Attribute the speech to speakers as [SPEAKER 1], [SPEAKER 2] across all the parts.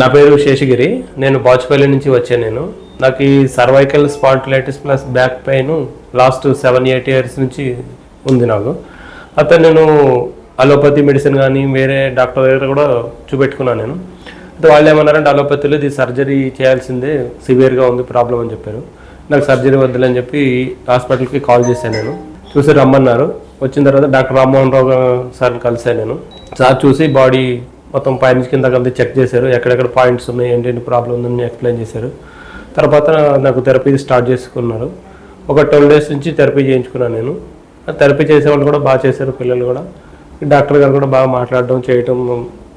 [SPEAKER 1] నా పేరు శేషగిరి. నేను బాచుపల్లి నుంచి వచ్చాను నేను. నాకు ఈ cervical spondylitis plus back pain last seven eight years నుంచి ఉంది నాకు. అతను నేను అలోపతి మెడిసిన్ కానీ వేరే డాక్టర్ దగ్గర కూడా చూపెట్టుకున్నాను నేను. అయితే వాళ్ళు ఏమన్నారంటే అలోపతిలో ఇది సర్జరీ చేయాల్సిందే సివియర్గా ఉంది ప్రాబ్లం అని చెప్పారు. నాకు సర్జరీ వద్దులని చెప్పి హాస్పిటల్కి కాల్ చేశాను నేను. చూసి రమ్మన్నారు. వచ్చిన తర్వాత డాక్టర్ రామ్మోహన్ రావు సార్ని కలిశాను నేను. సార్ చూసి బాడీ మొత్తం పాయింట్స్ కింద కలిసి చెక్ చేశారు. ఎక్కడెక్కడ పాయింట్స్ ఉన్నాయి ఏంటంటి ప్రాబ్లం ఉందని ఎక్స్ప్లెయిన్ చేశారు. తర్వాత నాకు థెరపీ స్టార్ట్ చేసుకున్నారు. ఒక ట్వెల్వ్ డేస్ నుంచి థెరపీ చేయించుకున్నాను నేను. థెరపీ చేసేవాళ్ళు కూడా బాగా చేశారు పిల్లలు కూడా. డాక్టర్ గారు కూడా బాగా మాట్లాడడం చేయటం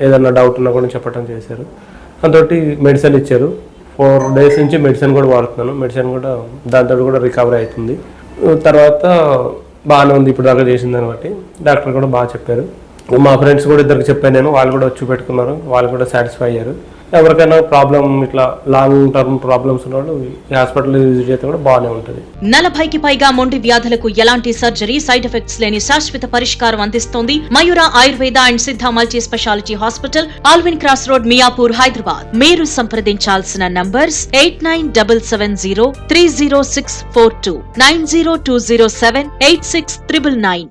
[SPEAKER 1] ఏదన్నా డౌట్ ఉన్నా కూడా చెప్పడం చేశారు. దాంతో మెడిసిన్ ఇచ్చారు. ఫోర్ డేస్ నుంచి మెడిసిన్ కూడా వాడుతున్నాను. మెడిసిన్ కూడా దాంతో కూడా రికవరీ అవుతుంది. తర్వాత బాగానే ఉంది ఇప్పుడు దాకా చేసిన బట్టి డాక్టర్ కూడా బాగా చెప్పారు. మా ఫ్రెండ్స్ కూడా ఇద్దరికి చెప్పాను నేను వాళ్ళు కూడా వచ్చి పెట్టుకున్నారు వాళ్ళు కూడా సాటిస్ఫై అయ్యారు. ఎవరికైనా ప్రాబ్లం ఇట్లా లాంగ్ టర్మ్ ప్రాబ్లమ్స్ ఉన్నవాళ్ళు ఈ హాస్పిటల్ యూజ్ చేస్తే కూడా బాగానే ఉంటుంది.
[SPEAKER 2] నలభైకి పైగా మొండి వ్యాధులకు ఎలాంటి సర్జరీ సైడ్ ఎఫెక్ట్స్ లేని శాశ్వత పరిష్కారం అందిస్తోంది Mayura Ayurveda and Siddha multi speciality hospital Allwyn cross road Miyapur Hyderabad. మీరు సంప్రదించాల్సిన numbers eight nine double seven zero three zero six four two nine zero two zero seven eight six triple nine